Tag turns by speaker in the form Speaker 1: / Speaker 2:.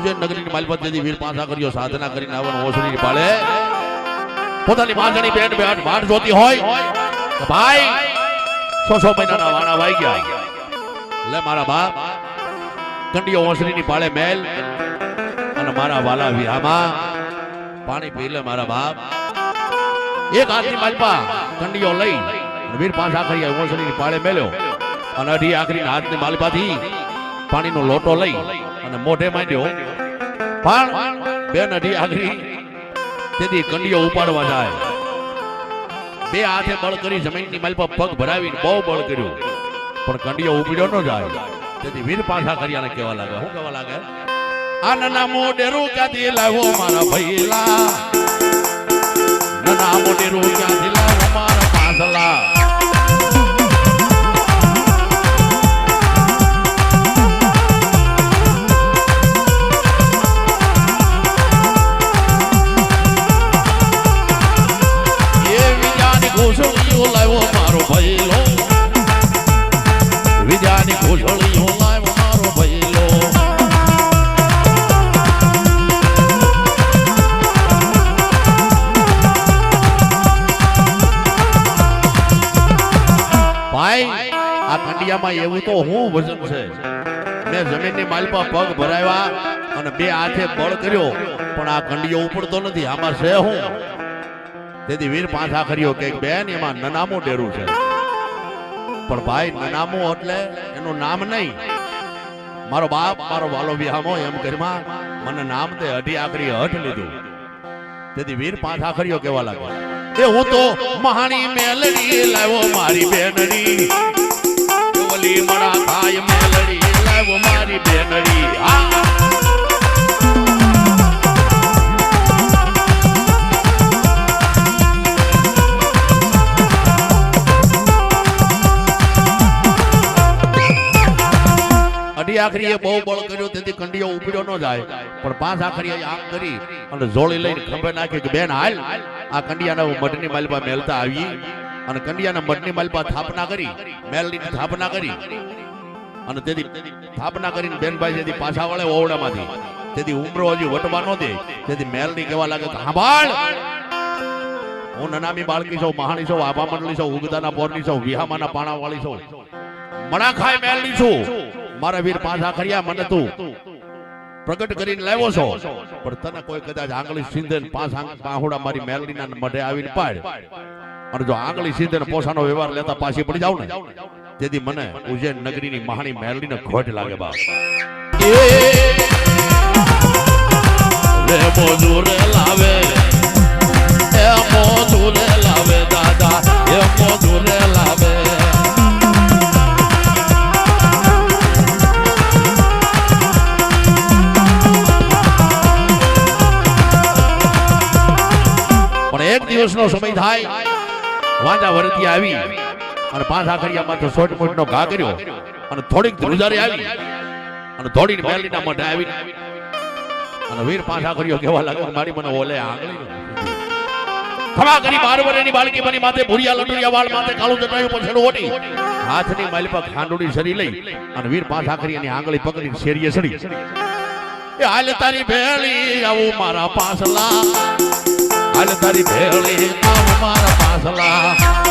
Speaker 1: ઉજ્જૈન નગરીની માલપત વીર પાસા કર્યો, સાધના કરીને આવવાનું ઓસરી પાળે પોતાની માંજણી બેન બેટ વાટ જોતી હોય ભાઈ, સો મહિનાના વાણા વાઈ ગયા. લે મારા બાપ કંડિયો ઓસરીની પાળે મેલ, અને મારા વાલા વિહામાં પાણી પી લે મારા બાપ. એક હાથની માલપા કંડિયો લઈ વીર પાછા આખરી ઓસરીની પાળે મેલ્યો. અને અઢી આખરી હાથની માલપાથી પાણીનો લોટો લઈ અને મોઢે માંડ્યો. પણ બેન અઢી આગરી તેથી કંડીઓ ઉપાડવા જાય. બે હાથે બળ કરી જમીનની માલ પર પગ ભરાવી બહુ બળ કર્યું. પણ કંડીઓ ઉપડ્યો ન જાય. તેથી વીર પાછા કર્યાને કેવા લાગે શું કેવા લાગે આ નાના મોઢેરું ક્યાંથી લાવો મારા ભૈલા. નાના મોઢેરું ક્યાંથી લાવ્યો ભાઈ, આ ખંડિયામાં એવું તો હું વજન છે. મેં જમીનની માલ પર પગ ભરાવ્યા અને બે હાથે બળ કર્યો, પણ આ ખંડિયો ઉપડતો નથી, આમાં છે હું? તેથી વીર પાછા કર્યો કે, બેન, એમાં નનામું ડેરું છે. પણ ભાઈ, નનામું એટલે એનું નામ નહીં. મારો બાપ, મારો વાલો વિહામો એમ કરીમાં મને નામ તે અઢી આખરી હઠ લીધું. તેથી વીર પાછા કર્યો કેવા લાગે એ હું તો મહાણી મેલડી લાવો મારી બેનડી. ઓલી મણા થાય મેલડી, લાવો મારી બેનડી. આ અઢી એ બહુ બળ કર્યું, તેથી કંડિયો ઉપડ્યો ન જાય. પણ પાંચ આખરી આમ કરી અને જોળી લઈને ખંભે નાખી કે, બેન, હાલ. આ કંડિયાના મઢની માલપા મેલતા આવી અને કંડિયાના મઢની માલપા સ્થાપના કરી, મેલની સ્થાપના કરી. અને તેથી સ્થાપના કરીને બેનભાઈ જેથી પાછા વળે ઓવડામાંથી તેથી ઉમરો હજી વટવા નો દે. તેથી મેલની કહેવા લાગે કે સાંભળ હું નનામી બાળકી છું, મહાણી છું, આભા મંડળી છું, ઉગદાના પોરની છું, વિહામાના પાણા વાળી છું. મણા ખાય મેલની છું. મારા વીર પાછા કર્યા મને તું. પ્રગટ કરીને લાવ્યો છો. પણ તને કોઈ કદાચ આંગળી સીંધે પાંચ મારી મેલડીના મઢે આવીને પાડ. અને જો આંગળી સીંધે પોસાનો વ્યવહાર લેતા પાછી પડી જાવ ને તેથી મને ઉજ્જૈન નગરીની મહાણી મેલડીને ખોટ લાગે બાપ. રે મોજૂરે દિવસનો સમય થાય. વાંજા વરતી આવી અને પાંચ આખડિયામાં તો સોટ મોટનો ઘા કર્યો અને થોડીક ધ્રુજારી આવી અને દોડીને મેલીના મોઢે આવી. અને વીર પાંચ આખરિયો કહેવા લાગ્યો મારી મને ઓલે આંગળી ખમા કરી બાર બાળકી બની માથે ભૂરિયા લટુરિયા વાળ માથે કાળું જટાયું પછેડું ઓટી. હાથની માલી પર ખાંડુડી સરી લઈ અને વીર પાંચ આખડિયાની આંગળી પકડી શેરીએ સડી એ હાલ તારી ભેળી આવું મારા પાસલા હાલ તારી ભેળી આવું મારા પાસલા